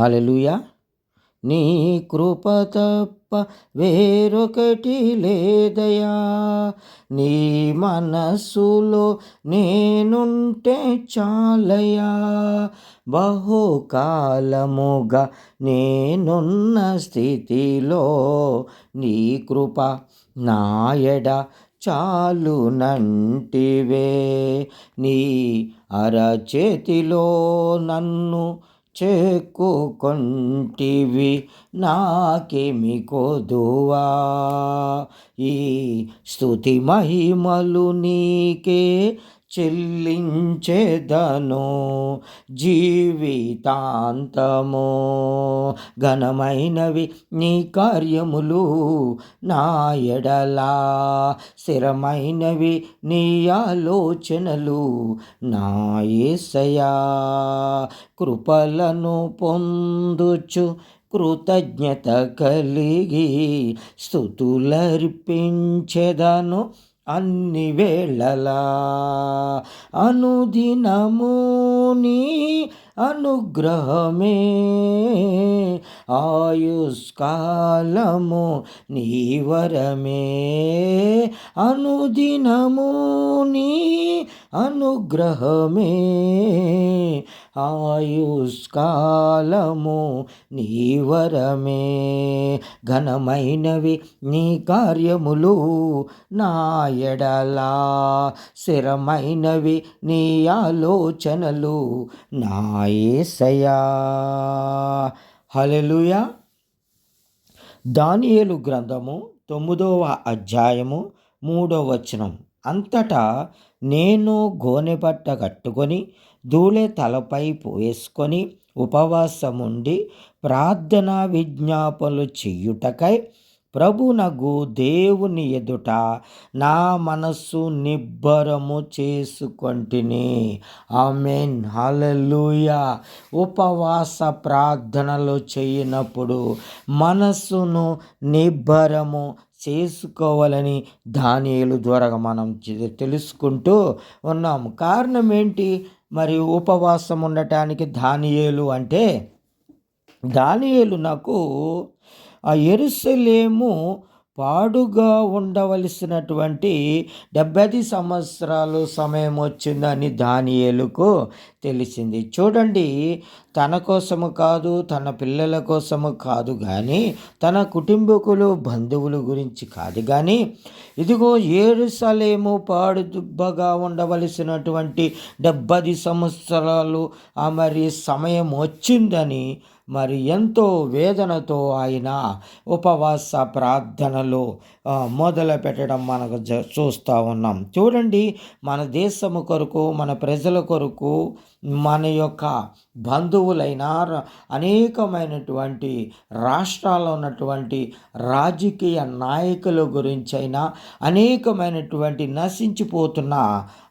హల్లెలూయా. నీ కృప తప్ప వేరొకటి లేదయా. నీ మనస్సులో నేనుంటే చాలయా. బహుకాలముగా నేనున్న స్థితిలో నీ కృప నాయడ చాలునంటివే నీ అరచేతిలో నన్ను చెక్కుకొంటివి నాకేమి కొదువా? ఈ స్థుతి మహిమలు నీకే చెల్లించేదను జీవితాంతము. ఘనమైనవి నీ కార్యములు నా ఎడలా. స్థిరమైనవి నీ ఆలోచనలు నా ఏసయా. కృపలను పొందుచు కృతజ్ఞత కలిగి స్థుతులర్పించెదను అన్ని వేళలా అనుదినము నీ అనుగ్రహమే. ఆయుష్కాలము నీ వరమే. అనుదినము నీ అనుగ్రహమే. ఆయుష్కాలము నీ వరమే. ఘనమైనవి నీ కార్యములు నా ఎడలా. స్థిరమైనవి నీ ఆలోచనలు నా ఏసయా హలెలుయా దానియేలు గ్రంథము తొమ్మిదవ అధ్యాయము మూడవ వచనం. అంతటా నేను గోనెబట్ట కట్టుకొని దూలే తలపై వేసుకొని ఉపవాసముండి ప్రార్థనా విజ్ఞాపనలు చెయ్యుటకై ప్రభునగు దేవుని ఎదుట నా మనస్సు నిబ్బరము చేసుకొంటిని. ఆమెన్. హలలుయ ఉపవాస ప్రార్థనలు చేయనప్పుడు మనస్సును నిబ్బరము చేసుకోవాలని దానియలు ద్వారా మనం తెలుసుకుంటూ ఉన్నాము. కారణం ఏంటి? మరి ఉపవాసం ఉండటానికి దానియేలు అంటే దానియేలు నాకు ఆ ఎరుసలేము పాడుగా ఉండవలసినటువంటి డెబ్బై సంవత్సరాలు సమయం వచ్చిందని దానియేలుకు తెలిసింది. చూడండి తన కోసము కాదు తన పిల్లల కోసము కాదు కానీ తన కుటుంబకులు బంధువుల గురించి కాదు కానీ ఇదిగో ఏరుసలేము పాడుదుబ్బగా ఉండవలసినటువంటి డెబ్బది సంవత్సరాలు ఆ మరి సమయం వచ్చిందని మరి ఎంతో వేదనతో ఆయన ఉపవాస ప్రార్థనలు మొదలు పెట్టడం మనకు చూస్తూ ఉన్నాం. చూడండి మన దేశము కొరకు మన ప్రజల కొరకు మన యొక్క బంధువులైన అనేకమైనటువంటి రాష్ట్రాల్లో ఉన్నటువంటి రాజకీయ నాయకుల గురించి అయినా అనేకమైనటువంటి నశించిపోతున్న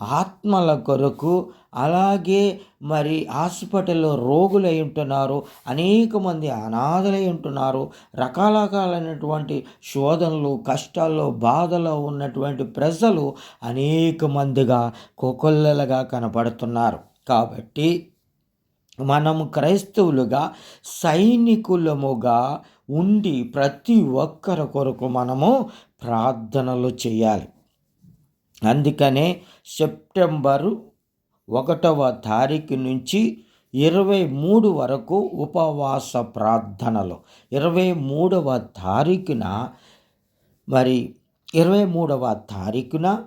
ఆత్మల కొరకు అలాగే మరి హాస్పిటల్లో రోగులై ఉంటున్నారు అనేక మంది అనాథలై ఉంటున్నారు రకరకాలైనటువంటి శోధనలు కష్టాల్లో బాధలో ఉన్నటువంటి ప్రజలు అనేక మందిగా కుకొల్లలుగా కనపడుతున్నారు. కాబట్టి మనము క్రైస్తవులుగా సైనికులముగా ఉండి ప్రతి ఒక్కరి కొరకు మనము ప్రార్థనలు చేయాలి. అందుకనే సెప్టెంబరు ఒకటవ తారీఖు నుంచి ఇరవై మూడు వరకు ఉపవాస ప్రార్థనలు. ఇరవై మూడవ తారీఖున మరి ఇరవై మూడవ తారీఖున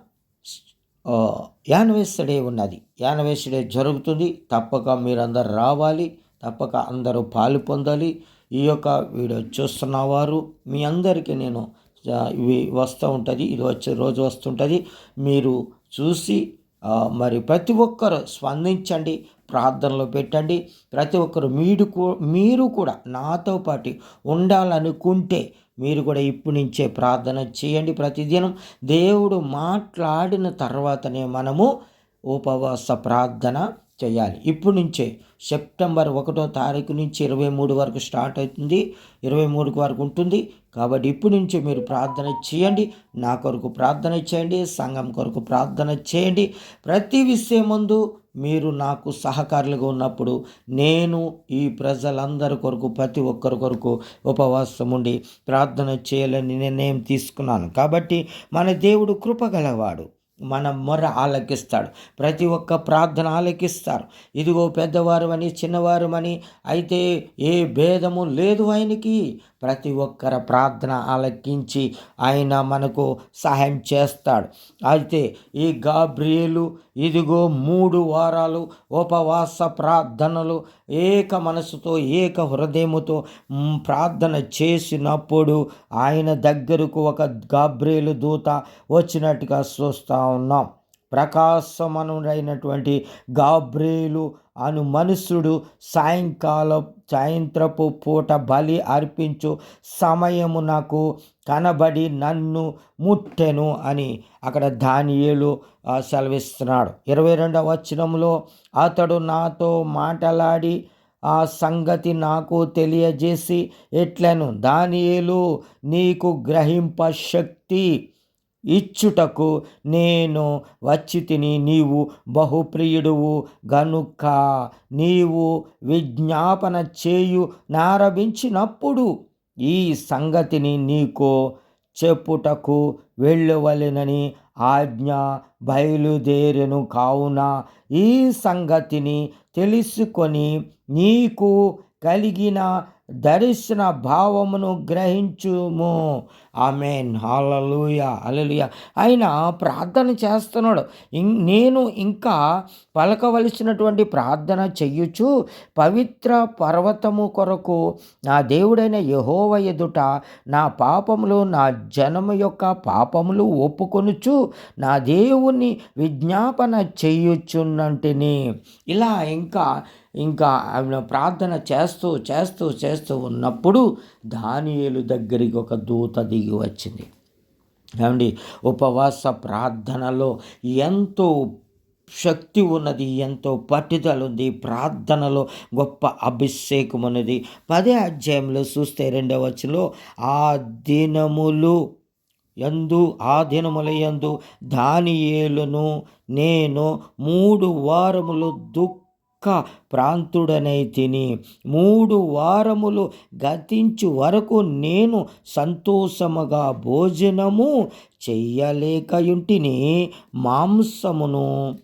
యానివర్సరీ ఉన్నది. యానివర్సరీ జరుగుతుంది. తప్పక మీరందరూ రావాలి. తప్పక అందరూ పాలు పొందాలి. ఈ యొక్క వీడియో చూస్తున్న వారు మీ అందరికీ నేను ఇవి వస్తూ ఉంటుంది. ఇది వచ్చే రోజు వస్తుంటుంది. మీరు చూసి మరి ప్రతి ఒక్కరు స్పందించండి. ప్రార్థనలో పెట్టండి. ప్రతి ఒక్కరు మీరు మీరు కూడా నాతో పాటు ఉండాలనుకుంటే మీరు కూడా ఇప్పటి నుంచే ప్రార్థన చేయండి. ప్రతిదినం దేవుడు మాట్లాడిన తర్వాతనే మనము ఉపవాస ప్రార్థన చేయాలి. ఇప్పుడు నుంచే సెప్టెంబర్ ఒకటో తారీఖు నుంచి ఇరవై మూడు వరకు స్టార్ట్ అవుతుంది. ఇరవై మూడు వరకు ఉంటుంది. కాబట్టి ఇప్పుడు నుంచి మీరు ప్రార్థన చేయండి. నా కొరకు ప్రార్థన చేయండి. సంఘం కొరకు ప్రార్థన చేయండి. ప్రతి విషయం ముందు మీరు నాకు సహకారులుగా ఉన్నప్పుడు నేను ఈ ప్రజలందరి కొరకు ప్రతి ఒక్కరి కొరకు ఉపవాసం ఉండి ప్రార్థన చేయాలని నిర్ణయం తీసుకున్నాను. కాబట్టి మన దేవుడు కృపగలవాడు మన మొర ఆలకిస్తాడు. ప్రతి ఒక్క ప్రార్థన ఆలకిస్తారు. ఇదిగో పెద్దవారు అని చిన్నవారు అని అయితే ఏ భేదము లేదు ఆయనకి. ప్రతి ఒక్కరి ప్రార్థన ఆలకించి ఆయన మనకు సహాయం చేస్తాడు. అయితే ఈ గాబ్రియేలు ఇదిగో మూడు వారాలు ఉపవాస ప్రార్థనలు ఏక మనసుతో ఏక హృదయముతో ప్రార్థన చేసినప్పుడు ఆయన దగ్గరకు ఒక గాబ్రియేలు దూత వచ్చినట్టుగా చూస్తూ ఉన్నాం. ప్రకాశమనుడైనటువంటి గాబ్రేలు అను మనుషుడు సాయంకాలం సాయంత్రపు పూట బలి అర్పించు సమయము నాకు కనబడి నన్ను ముట్టెను అని అక్కడ దానియేలు సెలవిస్తున్నాడు. ఇరవై రెండవ వచనంలో అతడు నాతో మాటలాడి ఆ సంగతి నాకు తెలియజేసి ఎట్లను? దానియేలు నీకు గ్రహింప శక్తి ఇచ్చుటకు నేను వచ్చి తిని నీవు బహుప్రియుడువు. గనుక నీవు విజ్ఞాపన చేయు నారభించినప్పుడు ఈ సంగతిని నీకు చెప్పుటకు వెళ్ళవలెనని ఆజ్ఞ బయలుదేరెను కావున ఈ సంగతిని తెలుసుకొని నీకు కలిగిన దర్శన భావమును గ్రహించుము. ఆమెన్. హల్లెలూయా అలలుయ ఆయన ప్రార్థన చేస్తున్నాడు. ఇం- నేను ఇంకా పలకవలసినటువంటి ప్రార్థన చెయ్యుచు పవిత్ర పర్వతము కొరకు నా దేవుడైన యహోవ ఎదుట నా పాపములు నా జనము యొక్క పాపములు ఒప్పుకొనుచు నా దేవుని విజ్ఞాపన చెయ్యుచున్నంటిని ఇలా ఇంకా ఇంకా ఆయన ప్రార్థన చేస్తూ చేస్తూ చేస్తూ ఉన్నప్పుడు దానియేలు దగ్గరికి ఒక దూత తిరిగి వచ్చింది. ఏమండి? ఉపవాస ప్రార్థనలో ఎంతో శక్తి ఉన్నది ఎంతో పట్టుదల ఉంది. ప్రార్థనలో గొప్ప అభిషేకం ఉన్నది. పదే అధ్యాయంలో చూస్తే రెండవ వచ్చులో ఆ దినములు ఎందు ఆ దినముల ఎందు దానియేలును నేను మూడు వారములు దుఃఖ ప్రాంతుడనై తిని మూడు వారములు గతించు వరకు నేను సంతోషముగా భోజనము చెయ్యలేకయుంటిని మాంసమును.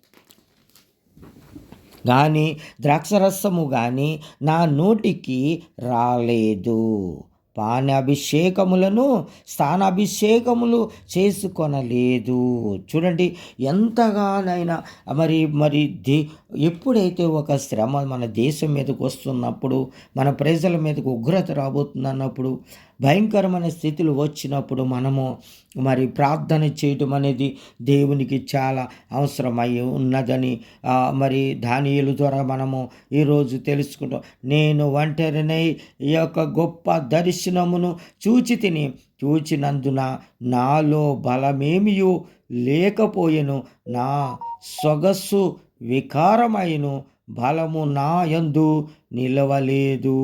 కానీ ద్రాక్షరసము కానీ నా నోటికి రాలేదు. పానాభిషేకములను స్థానాభిషేకములు చేసుకొనలేదు. చూడండి ఎంతగానైనా మరి మరి దే ఎప్పుడైతే ఒక శ్రమ మన దేశం మీదకు వస్తున్నప్పుడు మన ప్రజల మీదకు ఉగ్రత రాబోతుంది అన్నప్పుడు భయంకరమైన స్థితులు వచ్చినప్పుడు మనము మరి ప్రార్థన చేయటం అనేది దేవునికి చాలా అవసరమై ఉన్నదని మరి దానియుల ద్వారా మనము ఈరోజు తెలుసుకుంటాం. నేను ఒంటరినై ఈ యొక్క గొప్ప దర్శనమును చూచి తిని చూచినందున నాలో బలమేమియు లేకపోయెను నా సొగస్సు వికారమైను బలము నాయందు నిలవలేదు.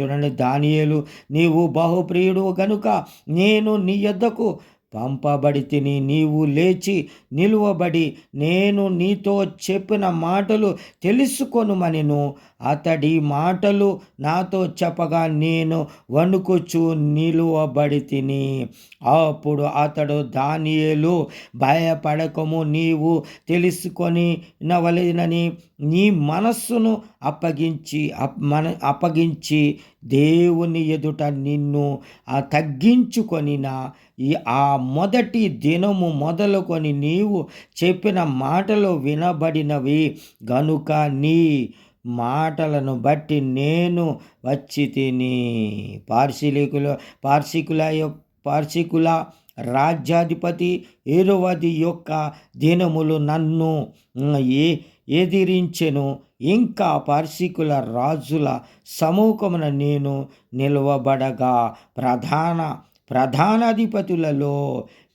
చూడండి దానియేలు నీవు బహుప్రియుడు గనుక నేను నీ యొద్దకు పంపబడి తిని నీవు లేచి నిలువబడి నేను నీతో చెప్పిన మాటలు తెలుసుకొనుమనిను. అతడి మాటలు నాతో చెప్పగా నేను వణుకుచు నిలువబడి తిని అప్పుడు అతడు దానియేలు భయపడకము నీవు తెలుసుకొని నవలేనని నీ మనస్సును అప్పగించి అప్ మన అప్పగించి దేవుని ఎదుట నిన్ను ఆ తగ్గించుకొనిన ఈ ఆ మొదటి దినము మొదలుకొని నీవు చెప్పిన మాటలు వినబడినవి. గనుక నీ మాటలను బట్టి నేను వచ్చి తిని. పార్శీలికుల పార్శికుల యొక్క పార్శికుల రాజ్యాధిపతి ఏరువది యొక్క దినములు నన్ను ఏ ఎదిరించెను. ఇంకా పార్శికుల రాజుల సమూహమున నేను నిలవబడగా ప్రధాన ప్రధానాధిపతులలో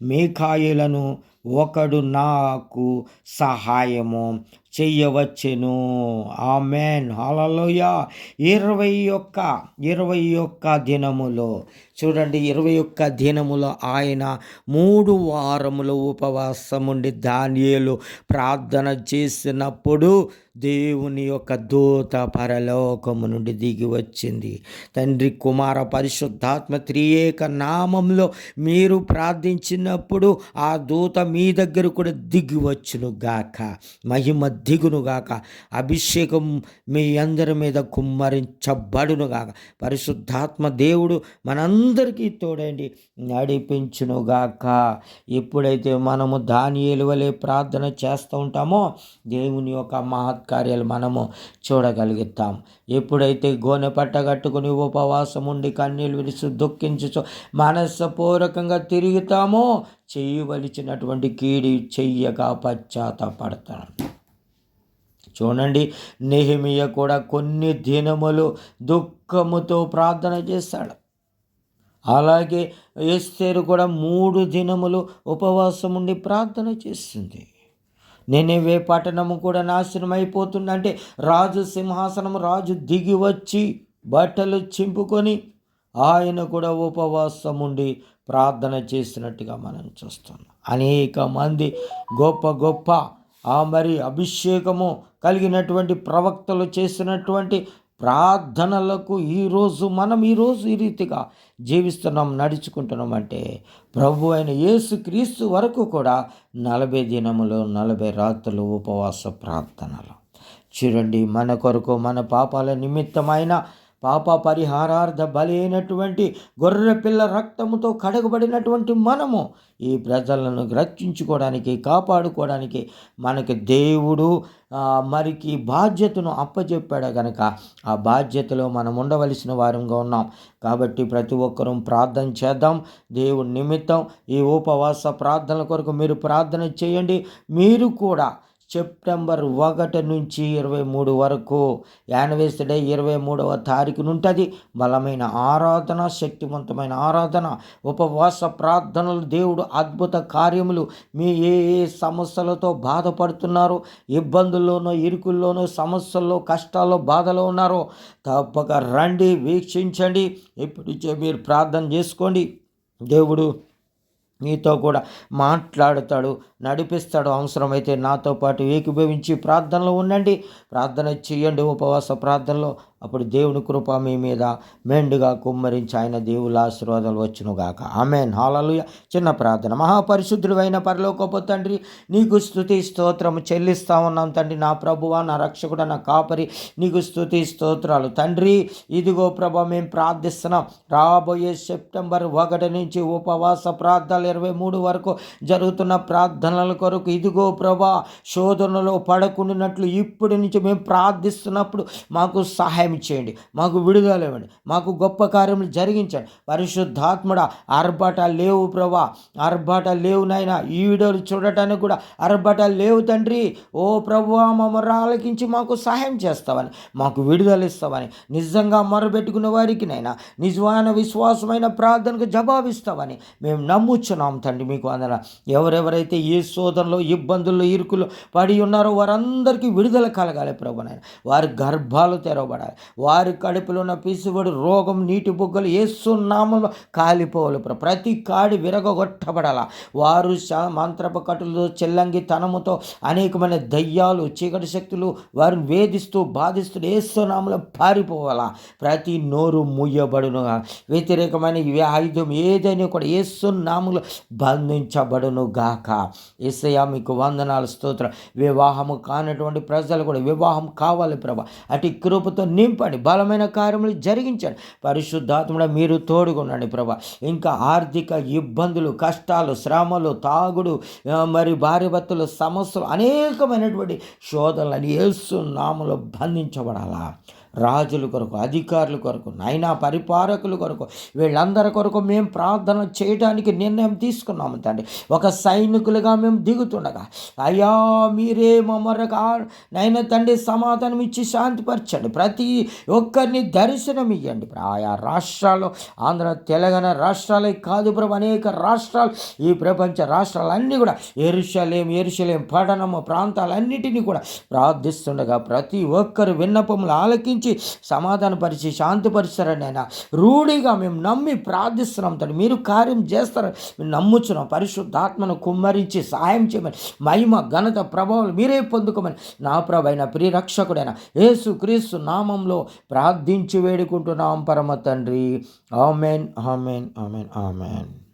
మేకాయిలను ఒకడు నాకు సహాయము చెయ్యవచ్చెను ఆమెన్. హాలలోయ ఇరవై ఒక్క ఇరవై ఒక్క దినములో. చూడండి ఇరవై ఒక్క దినములో ఆయన మూడు వారములు ఉపవాసముండి ధాన్యాలు ప్రార్థన చేసినప్పుడు దేవుని యొక్క దూత పరలోకము నుండి దిగి వచ్చింది. తండ్రి కుమార పరిశుద్ధాత్మ త్రియేక నామంలో మీరు ప్రార్థించిన వచ్చినప్పుడు ఆ దూత మీ దగ్గర కూడా దిగి వచ్చును గాక. మహిమ దిగును గాక. అభిషేకం మీ అందరి మీద కుమ్మరించబడును గాక. పరిశుద్ధాత్మ దేవుడు మనందరికీ తోడండి నడిపించును గాక. ఎప్పుడైతే మనము దాని ఎలువలే ప్రార్థన చేస్తూ ఉంటామో దేవుని యొక్క మహత్కార్యాలు మనము చూడగలుగుతాం. ఎప్పుడైతే గోనె పట్టగట్టుకుని ఉపవాసం ఉండి కన్నీళ్ళు విడిచి దుఃఖించు మనస్సపూర్వకంగా తిరుగుతామో చేయవలసినటువంటి కీడి చెయ్యగా పశ్చాత్తపడతాను చూడండి నెహిమియ కూడా కొన్ని దినములు దుఃఖముతో ప్రార్థన చేశాడు అలాగే ఎస్తేరు కూడా మూడు దినములు ఉపవాసం ఉండి ప్రార్థన చేసింది నేనేవే పట్టణము కూడా నాశనం అయిపోతుందంటే రాజు సింహాసనం రాజు దిగి వచ్చి బట్టలు చింపుకొని ఆయన కూడా ఉపవాసం ఉండి ప్రార్థన చేసినట్టుగా మనం చూస్తున్నాం. అనేక మంది గొప్ప గొప్ప ఆ మరి అభిషేకము కలిగినటువంటి ప్రవక్తలు చేసినటువంటి ప్రార్థనలకు ఈరోజు మనం ఈరోజు ఈ రీతిగా జీవిస్తున్నాం నడుచుకుంటున్నాం అంటే ప్రభు అయిన యేసు క్రీస్తు వరకు కూడా నలభై దినములు నలభై రాత్రులు ఉపవాస ప్రార్థనలు. చూడండి మన కొరకు మన పాపాల నిమిత్తమైన పాప పరిహారార్థ బలైనటువంటి గొర్రెపిల్ల రక్తముతో కడగబడినటువంటి మనము ఈ ప్రజలను రక్షించుకోవడానికి కాపాడుకోవడానికి మనకి దేవుడు మరికి బాధ్యతను అప్పచెప్పాడు కనుక ఆ బాధ్యతలో మనం ఉండవలసిన వారంగా ఉన్నాం. కాబట్టి ప్రతి ఒక్కరూ ప్రార్థన చేద్దాం. దేవుడి నిమిత్తం ఈ ఉపవాస ప్రార్థనల కొరకు మీరు ప్రార్థన చేయండి. మీరు కూడా సెప్టెంబర్ ఒకటి నుంచి ఇరవై మూడు వరకు యానివర్సరీ ఇరవై మూడవ తారీఖున ఉంటుంది. బలమైన ఆరాధన శక్తివంతమైన ఆరాధన ఉపవాస ప్రార్థనలు దేవుడు అద్భుత కార్యములు మీ ఏ ఏ సమస్యలతో బాధపడుతున్నారో ఇబ్బందుల్లోనో ఇరుకుల్లోనో సమస్యల్లో కష్టాల్లో బాధలో ఉన్నారో తప్పక రండి వీక్షించండి. ఇప్పటికే మీరు ప్రార్థన చేసుకోండి. దేవుడు మీతో కూడా మాట్లాడతాడు. నడిపిస్తాడు. అవసరమైతే నాతో పాటు ఏకీభవించి ప్రార్థనలో ఉండండి. ప్రార్థన చేయండి. ఉపవాస ప్రార్థనలో అప్పుడు దేవుని కృప మీ మీద మెండుగా కుమ్మరించి ఆయన దేవుల ఆశీర్వాదాలు వచ్చునుగాక. ఆమెన్. హాలలుయ. చిన్న ప్రార్థన. మహాపరిశుద్ధుడు అయిన పరలోకపు తండ్రి నీకు స్థుతి స్తోత్రము చెల్లిస్తా ఉన్నాం తండ్రి. నా ప్రభువ నా రక్షకుడ నా కాపరి నీకు స్థుతి స్తోత్రాలు. తండ్రి ఇదిగో ప్రభ మేము ప్రార్థిస్తున్నాం. రాబోయే సెప్టెంబర్ ఒకటి నుంచి ఉపవాస ప్రార్థనలు ఇరవై మూడు వరకు జరుగుతున్న ప్రార్థన ప్రార్థనల కొరకు ఇదిగో ప్రభా శోధనలో పడకుండానట్లు ఇప్పటి నుంచి మేము ప్రార్థిస్తున్నప్పుడు మాకు సహాయం చేయండి మాకు విడుదల ఇవ్వండి మాకు గొప్ప కార్యములు జరిగించండి. పరిశుద్ధాత్ముడ ఆర్భాటాలు లేవు ప్రభా అర్భట లేవు నాయన ఈ వీడియోలు చూడటానికి కూడా ఆర్భాటాలు లేవు తండ్రి. ఓ ప్రభు మమ్మల్ని ఆలకించి మాకు సహాయం చేస్తావని మాకు విడుదల ఇస్తావని నిజంగా మొరబెట్టుకున్న వారికి నైనా నిజమైన విశ్వాసమైన ప్రార్థనకు జవాబిస్తావని మేము నమ్ముచున్నాం తండ్రి మీకు అందర ఎవరెవరైతే ఈ శోధనలో ఇబ్బందుల్లో ఇరుకులు పడి ఉన్నారో. వారందరికీ విడుదల కలగాలి ప్రభునాయన వారి గర్భాలు తెరవబడాలి. వారి కడుపులో ఉన్న పిసుబడి రోగం నీటి బుగ్గలు ఏసునామంలో కాలిపోవాలి ప్రతి కాడి విరగొట్టబడాల. వారు మంత్రపు కటులతో చెల్లంగి తనముతో అనేకమైన దయ్యాలు చీకటి శక్తులు వారిని వేధిస్తూ బాధిస్తూ ఏసునామంలో పారిపోవాలా. ప్రతి నోరు మూయబడును. వ్యతిరేకమైన ఆయుధం ఏదైనా కూడా ఏసునాములు బంధించబడును గాక. ఏసయ్య మీకు వందనాలు స్తోత్రం వివాహము కానటువంటి ప్రజలు కూడా వివాహం కావాలి ప్రభా. అటు కృపతో నింపండి బలమైన కార్యములు జరిగించండి. పరిశుద్ధాత్మడ మీరు తోడుగునండి ప్రభా. ఇంకా ఆర్థిక ఇబ్బందులు కష్టాలు శ్రమలు తాగుడు మరి భార్య భర్తలు సమస్యలు అనేకమైనటువంటి శోధనలు ఏసు నామలో బంధించబడాలా. రాజుల కొరకు అధికారుల కొరకు నైనా పరిపాలకుల కొరకు వీళ్ళందరి కొరకు మేము ప్రార్థన చేయడానికి నిర్ణయం తీసుకున్నాము తండ్రి. ఒక సైనికులుగా మేము దిగుతుండగా అయ్యా మీరే మమ్మరగా నైనా తండ్రి సమాధానం ఇచ్చి శాంతిపరచండి. ప్రతి ఒక్కరిని దర్శనం ఇవ్వండి ఆయా రాష్ట్రాల్లో ఆంధ్ర తెలంగాణ రాష్ట్రాలే కాదు ప్రభు అనేక రాష్ట్రాలు ఈ ప్రపంచ రాష్ట్రాలన్నీ కూడా ఎరుషలేం ఎరుషలేం పట్టణము ప్రాంతాలన్నిటినీ కూడా ప్రార్థిస్తుండగా ప్రతి ఒక్కరు విన్నపములు ఆలకించి సమాధానపరిచి శాంతిపరుస్తారని ఆయన. రూఢిగా మేము నమ్మి ప్రార్థిస్తున్నాం తండ్రి. మీరు కార్యం చేస్తారని మేము నమ్ముచున్నాం. పరిశుద్ధాత్మను కుమ్మరించి సాయం చేయమని మహిమ ఘనత ప్రభావాలు మీరే పొందుకోమని నా ప్రభైన ప్రియరక్షకుడైన యేసు క్రీస్తు నామంలో ప్రార్థించి వేడుకుంటున్నాం పరమ తండ్రి. Amen amen amen amen.